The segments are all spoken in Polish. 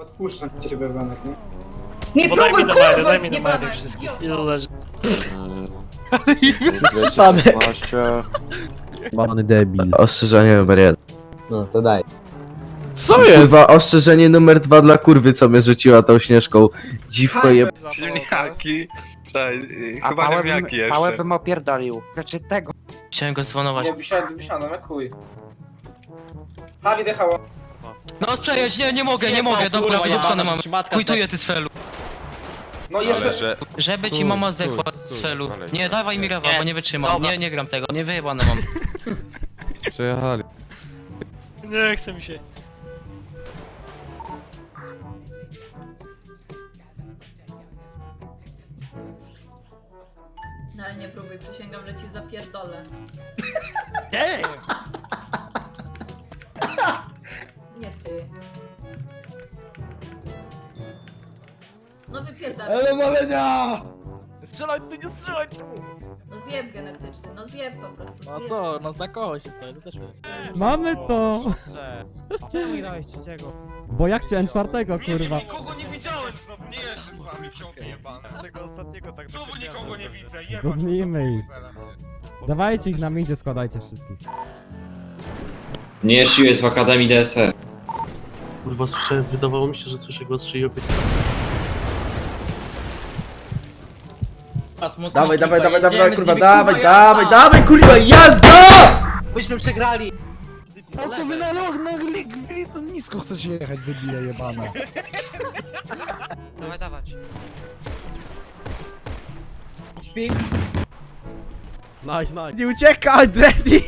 Odpuszczam ciebie, Wanek, nie? Nie Bo daj mi próbuj, numery, kurwa, daj mi nie numery badaj, wszystkich. idioto. Ilu leży? 216. Bany debil. Ostrzeżenie numer jeden. No to daj. Co jest? Kurwa, ostrzeżenie numer dwa dla kurwy, co mnie rzuciła tą śnieżką. Dziwko je... Ziemniaki. Czekaj, A Chyba pałę ziemniaki bym, jeszcze. pałę bym opierdolił. Znaczy tego. Chciałem go zwonować. Nie, wysiadam, wysiadam, jak chuj. Hawi dechała. No przejedź, nie, nie mogę, nie mogę, dobra, wyduszone mam. Quituję ty z felu. No jeszcze... Ale że... Żeby ci mama zdechła z felu. dalej, Nie, dawaj mi rewa, bo nie wytrzymam. Nie, nie gram tego, nie wyjebane mam. Przejechali. Nie chce mi się. No ale nie próbuj, przysięgam, że ci zapierdolę. Ej! Nie ty. No wypierdalaj. malenia! Strzelaj tu, nie strzelaj tu! No zjeb genetyczny, no zjeb po prostu, No zjeb. co, no za kogoś się to też wiesz. Mamy to! Czemu nie dałeś trzeciego? Bo ja chciałem czwartego, kurwa. Nikogo nie widziałem znowu, nie jeżdżę z wami w ciągu. Tego ostatniego tak Znowu nikogo nie widzę, jebać. Dudnijmy ich. Dawajcie ich na midzie, składajcie wszystkich. Nie jest w Akademii DSR. Kurwa, słyszę, wydawało mi się, że słyszę głos szyjowy. Dawaj, dawaj, dawaj, dawaj, kurwa, dawaj, dawaj, dawaj, kurwa, jazda! Byśmy przegrali. Po co wy na loch, na gwili, to nisko chcecie jechać, debile jebane. Dawaj, dawać. Nice, nice. Nie uciekaj, Dreddy!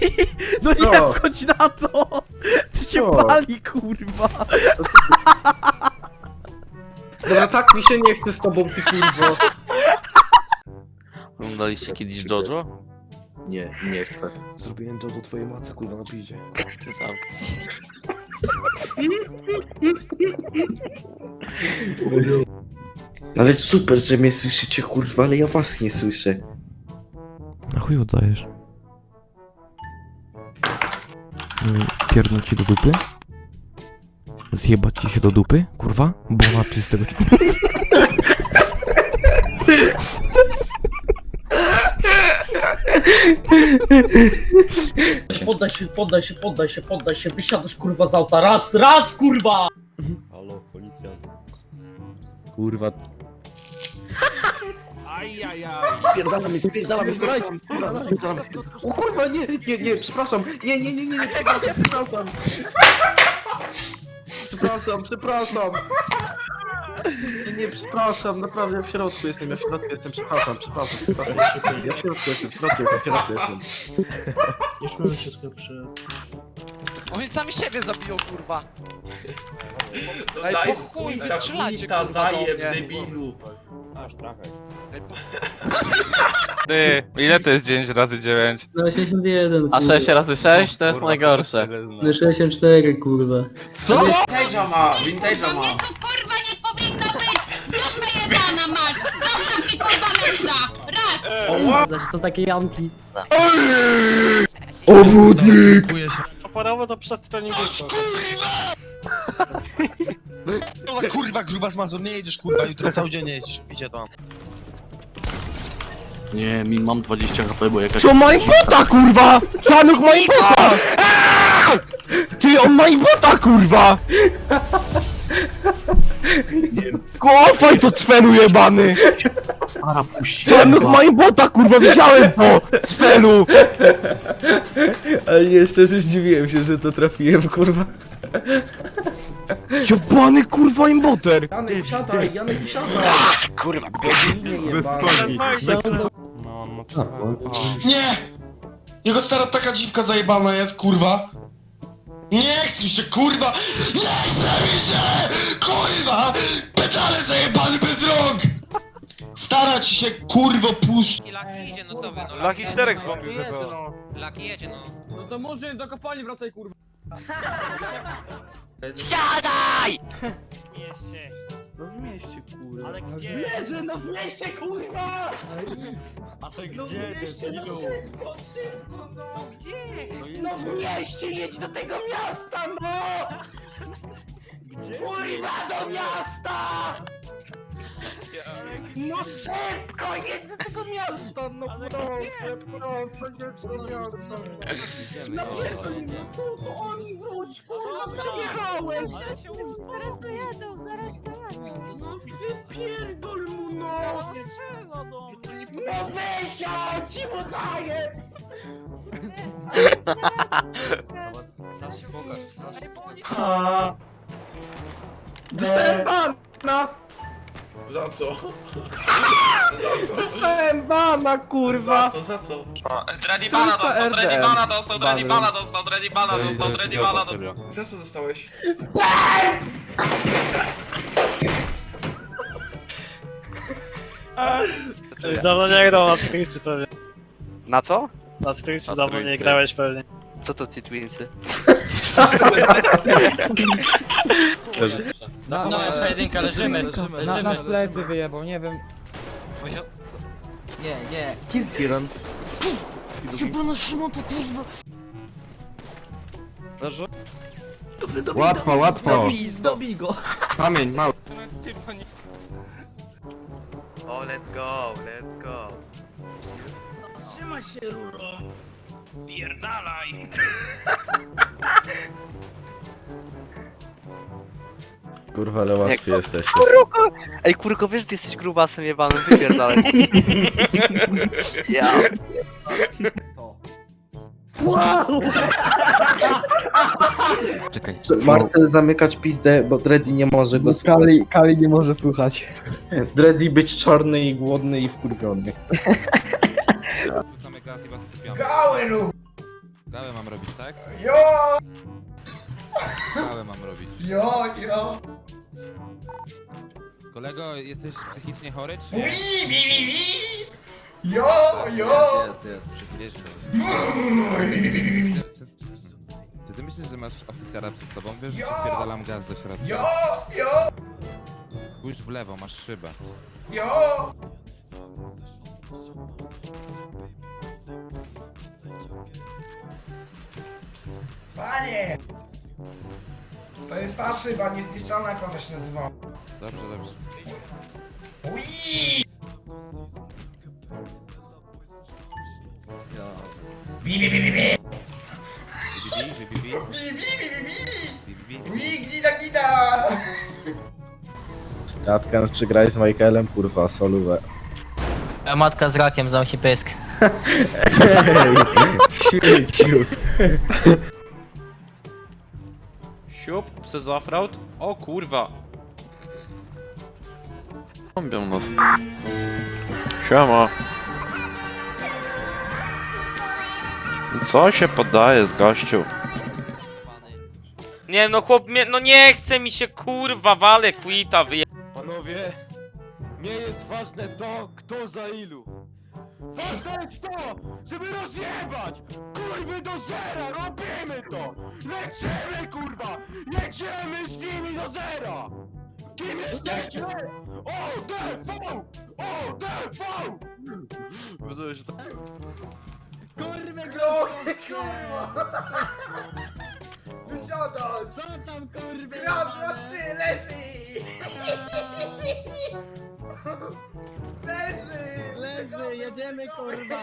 No nie Co? wchodź na to! Ty się Co? pali, kurwa! Dobra, tak mi się nie chce z tobą, ty kurwo. Oglądaliście kiedyś Jojo? Nie, nie chcę. Zrobiłem to do twojej matce, kurwa, na piździe. Ale super, że mnie słyszycie, kurwa, ale ja was nie słyszę. Na chuj oddajesz? Pierdnąć ci do dupy? Zjebać ci się do dupy, kurwa? Bo ma czystego... Poddaj się, poddaj się, poddaj się, poddaj się. Wysiadasz kurwa z auta. Raz, raz kurwa! Halo, policja. Kurwa. Spierdalamy, spierdalamy, spierdalamy, spierdalamy. O kurwa, nie, nie, nie, przepraszam. Nie, nie, nie, nie, nie, przepraszam, przepraszam. Przepraszam, przepraszam. Nie, nie, przepraszam, naprawdę ja w środku jestem, ja w środku jestem, przepraszam, przepraszam, przepraszam. Ja w środku jestem, w środku jestem, w środku jestem. Już mamy wszystko przy... Oni sami siebie zabiją, kurwa. Ej, po chuj, wy strzelacie, kurwa, do mnie. Ej, po... Ty, ile to jest 9 razy 9? No 81. A 6 razy 6 to jest najgorsze. 64 kurwa. Co? Vintage'a ma, vintage'a ma. kurwa nie powinno być! Dupę jebana masz! Zostaw mi kurwa męża! Raz! To takie jamki. Obudnik! Oporowo to przed treningiem. Kurwa, kurwa, gruba z Mazur, nie jedziesz, kurwa, jutro cały dzień nie jedziesz, picie to. Nie, mi mam 20 HP, bo jakaś... To moim bota, kurwa! Czanuch moim bota! Ty, on moim bota, kurwa! Kofaj to cfelu jebany! Stara puści. Czanuch moim bota, kurwa, widziałem to! Cfelu! Ale nie, szczerze zdziwiłem się, że to trafiłem, kurwa. Jebany, kurwa, imboter! Janek, wsiadaj, Janek, wsiadaj. Kurwa, Bez No, no Nie! Jego stara taka dziwka zajebana jest, kurwa. Nie chcę mi się, kurwa! Nie chcę mi się! Kurwa! Pedale zajebany bez rąk! Stara ci się, kurwo, puść! Laki idzie, no co wy, no. Laki 4 zbombił tego. Laki jedzie, no. No to może do kopalni wracaj kurwa. Mieście. No w mieście, kurwa. Ale gdzie? Leży, no w mieście, kurwa! Ale gdzie, debilu? No w mieście, jedź do tego miasta, no! Kurwa do miasta! No szybko, jedź do tego miasta! No proszę, proszę, jedź do miasta! No pierdolę, tu, tu oni wróć, kurwa, zajechałeś! Zaraz dojadą, zaraz dojadą. No wypierdol mu no! No wysiądź i mu daję! Dostałem bana! Za co? Dostałem bana, kurwa! Co, za co? Dredibana jest dostał, RDM. Dredibana dostał, Ban Dredibana dostał, Dredibana dostał, Dredibana dostał. Za co dostałeś? Już dawno nie grał na Citricy pewnie. Na co? Na Citricy Na dawno nie grałeś pewnie. Co to ci twinsy? No, no, pojedynka, leżymy. Na, nasz plecy wyjebał, nie wiem. Nie, nie. Kirkiran. Łatwo, łatwo. Zdobij go! Kamień, mały. O, let's go, let's go. Trzymaj się, Rulo! Spierdalaj! Kurwa, ale łatwi jesteś. Kurko! Ej, kurko, wiesz, ty jesteś grubasem jebanym, wypierdalaj. ja. Wow! Czekaj. Marcel zamykać pizdę, bo Dreddy nie może go słuchać. Kali, Kali nie może słuchać. Dreddy być czarny i głodny i wkurwiony. Gały rób! Gałę mam robić, tak? Jo! Gałę mam robić. Jo, jo! Kolego, jesteś psychicznie chory, czy Wi, wi, wi, wi! Jo, jo! Jest, jest. Czy ty myślisz, że masz oficera przed sobą? Wiesz, że Jo! spierdalam gaz do środka. Jo, jo, Spójrz w lewo, masz szybę. jo! Panie! To jest ta szyba niezniszczalna, jak ona się nazywa. Dobrze, dobrze. Ui! Bi, bi, bi, bi, bi! Bibi, bibi, bibi, Bi, bi, bi, bi, bi! bibi, bibi. Ui, gida, gida! Jatkan, przegraj z Michaelem, kurwa, solówę. A matka z rakiem, zamknij pysk. Ej, śmieciu. Siup, przez offroad? O kurwa. Bombią nas. Siema. Co się podaje z gościu? Nie no chłop mnie, no nie chce mi się kurwa, wale quita wyje... Panowie, nie jest ważne to, kto za ilu. Ważne jest to, żeby rozjebać! Kurwy do zera, robimy to! Lecimy kurwa! Jedziemy z nimi do zera! Kim jesteśmy? ODV! ODV! Rozumiem, że to... Kurwa, kurwa! Wysiadać! Co tam, kurwa? Raz, dwa, trzy, leży! Leży! Leży, jedziemy, kurwa!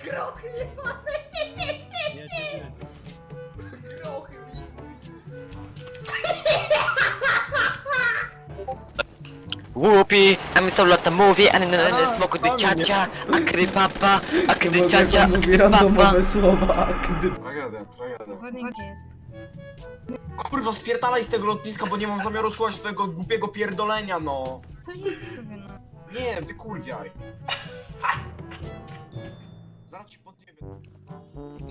Krochy jebane! Krochy mi... Głupi, a mi solo to mówi, a nie no smoku do ciacia, a kry papa, a kry ciacia, Mówi randomowe słowa, gdy... Tragedia, tragedia. Gdzie jest? Kurwa, spierdalaj z tego lotniska, bo nie mam zamiaru słuchać twojego głupiego pierdolenia, no! To jedź sobie no. Nie, wykurwiaj! Zaraz ci podjebie.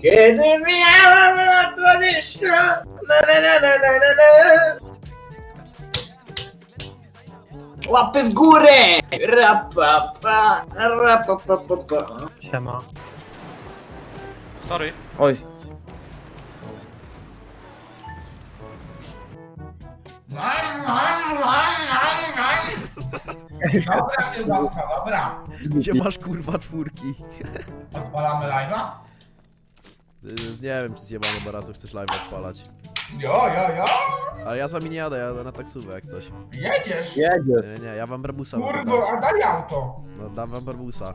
Kiedy miałem lat 20 na, na, na, na, na, na, na. Łapy w górę! Rapapa, rapapapa. Siema. Sorry. Oj, Dobra, kiełbaska, dobra. Gdzie masz kurwa czwórki? Odpalamy live'a? Nie wiem, czy zjebany, bo razu chcesz live odpalać. Ja, ja, ja. Ale ja z wami nie jadę, jadę na taksówę jak coś. Jedziesz. Nie, nie, ja wam barbusa mogę Kurwo, dać. a daj auto. No, dam wam barbusa.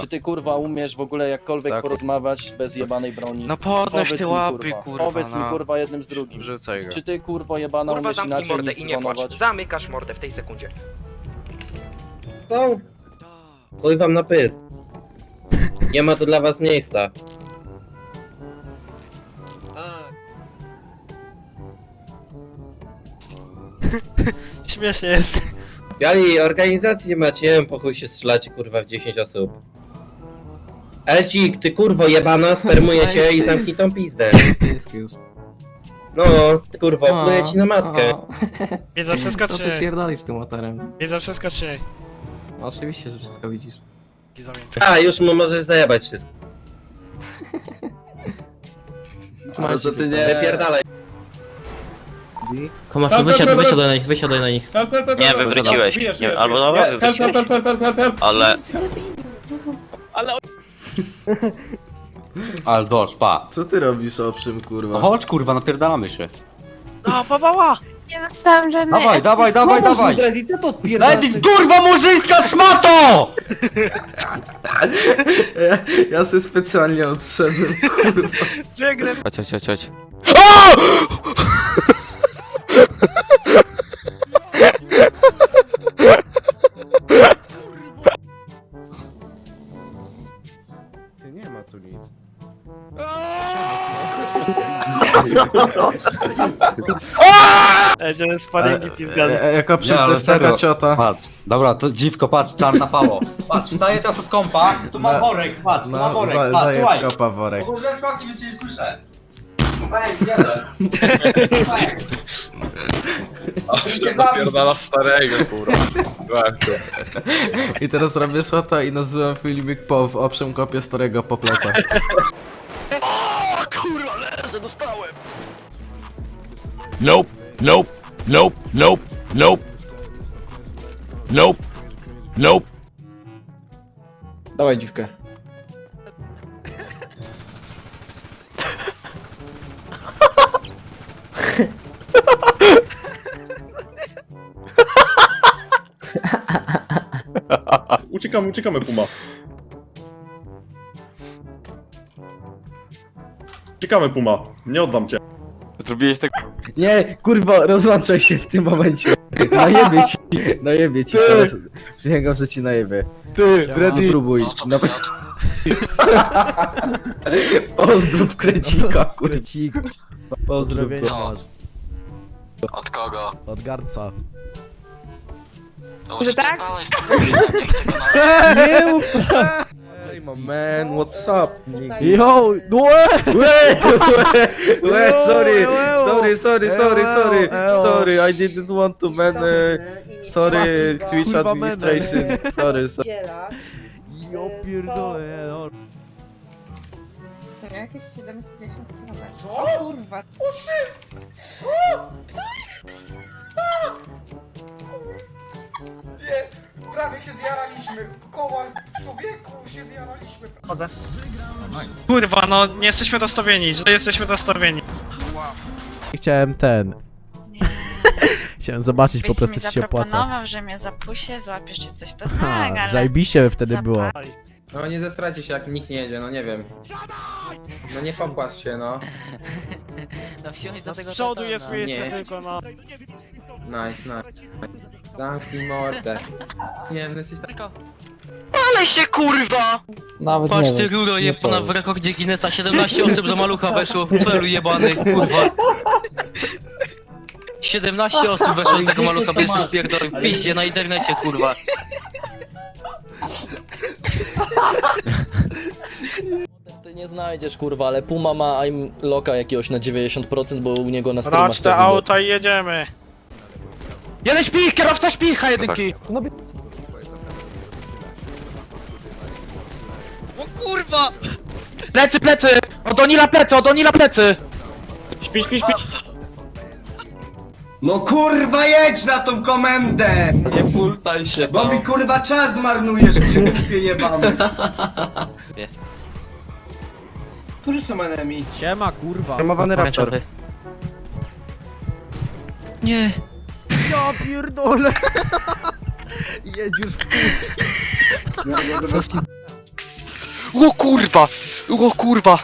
Czy ty kurwa umiesz w ogóle jakkolwiek Tak. porozmawiać bez jebanej broni? No podnoś Powiedz te mi, łapy, kurwa, Powiedz mi no. kurwa jednym z drugim. Wrzucaj go. Czy ty kurwo jebana Kurwa umiesz zamknij inaczej mordę niż i nie płacz. Zamykasz mordę w tej sekundzie. To... Chuj wam na pysk. Nie ma tu dla was miejsca. Śmiesznie jest. Biali, organizacji nie macie, nie wiem, po chuj się strzelacie kurwa w 10 osób. Elcik, ty kurwo jebana, spermuję cię i zamknij tą pizdę. No, ty kurwo, pluję ci na matkę. Wiedzę wszystko czy... pierdolisz tym motorem? Wiedzę wszystko czy... Oczywiście, że wszystko widzisz. A, już mu możesz zajebać wszystko. Może ty nie... Wypierdalaj. Komar, wysiadaj, wysiadaj na nich, wysiadaj na nich. Nie, wywróciłeś. Nie, albo dobra, wywróciłeś. Ale... Aldosz, pa. Co ty robisz, owszem, kurwa? chodź kurwa, napierdalamy się. No, babała! Nie dostałam żadnej... Dawaj, dawaj, dawaj, dawaj! ty to odpierdalasz. Daj ty kurwa murzyńska szmato! Ja sobie specjalnie odszedłem. Chodź, chodź, chodź, chodź. Nie ma tu nic. Jedziemy z E, e, jako Nie, ale to jest taka serio. ciota. Patrz, dobra, to dziwko, patrz, czarna pało. Patrz, wstaję teraz od kąpa, tu No, worek, patrz, tu No, worek, za, patrz, słuchaj. kopa worek. Ogólnie składki, więc cię nie słyszę. Napierdala starego, kurwa. I teraz robię shota i nazywam filmik po w owszem kopie starego po plecach. Nope, nope, nope, nope, nope. Nope, nope. Dawaj dziwkę. Uciekamy, uciekamy, Puma. Uciekamy, Puma. Nie oddam cię. Zrobiłeś tak... Nie, kurwa, rozłączaj się w tym momencie. Najebie ci, najebie ci teraz. Przysięgam, że ci najebie. Ty, Ready? Próbuj. No. Pozdrów krecika, kurwa. Krecik. Pozdrowienia masz. Od kogo? Od garnca. Że tak? Nie mów Hey my man, what's up? Yo, no Wait, wait, sorry, sorry, sorry, sorry, sorry, sorry, I didn't want to man, uh, sorry, Twitch Kurwa, administration, sorry, sorry. Jo pierdolę, no. Jakieś 70 km. Co? Kurwa. Nie, prawie się zjaraliśmy. Koła człowieku się zjaraliśmy. Kurwa, no nie jesteśmy dostawieni, że jesteśmy dostawieni. Chciałem ten. Chciałem zobaczyć po prostu, czy się opłaca. że mnie zapusie, złapiesz czy coś, to Ha, zajebiście wtedy było. No nie zestracie się jak nikt nie jedzie, no nie wiem. No nie popłacz się, no. No z przodu jest miejsce Nie. tylko, no. Nice, nice. Zamknij mordę. Nie wiem, no jesteś tak... Ale się kurwa! Nawet Patrz ty ruro jebana w rekordzie Guinnessa 17 osób do malucha weszło, celu jebany, kurwa. 17 osób weszło do tego malucha bez spierdolę w piździe na internecie, kurwa. Ty nie znajdziesz kurwa, ale Puma ma I'm loka jakiegoś na 90%, bo u niego na Brać streamach te to widać. auta i jedziemy. Jeden śpi, kierowca śpi, jedynki. O kurwa! Plecy, plecy! Od Onila plecy, od Onila plecy! Śpi, śpi, śpi. No kurwa jedź na tą komendę! Nie pultaj się, Bo mi kurwa czas zmarnujesz przy kupie jebany. Którzy są enemy? Siema, kurwa. Promowany raptor. Nie. Ja pierdolę. Jedź już w O kurwa! O kurwa!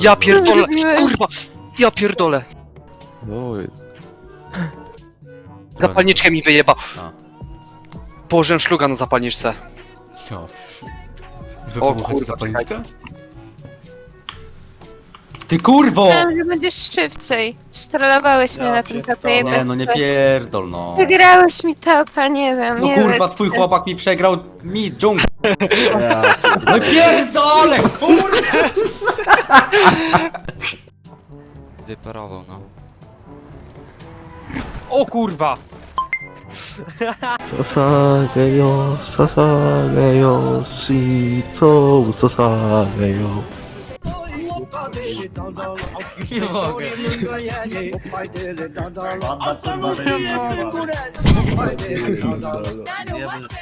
Ja pierdolę! Kurwa! Ja pierdolę! O, jest. Zapalniczkę mi wyjeba. A. Położyłem szluga na zapalniczce. Co? O kurwa, Ty kurwo! że będziesz szybciej. Strollowałeś mnie na tym kapie. Nie no nie pierdol no. Wygrałeś mi topa, nie wiem, No nie kurwa, wiem. twój chłopak mi przegrał mi dżunglę. No pierdolę, kurwa! Wyparował, no. O kurwa! Sasageyo, sasageyo, shizo, sasageyo. Nie mogę. Daniu, właśnie!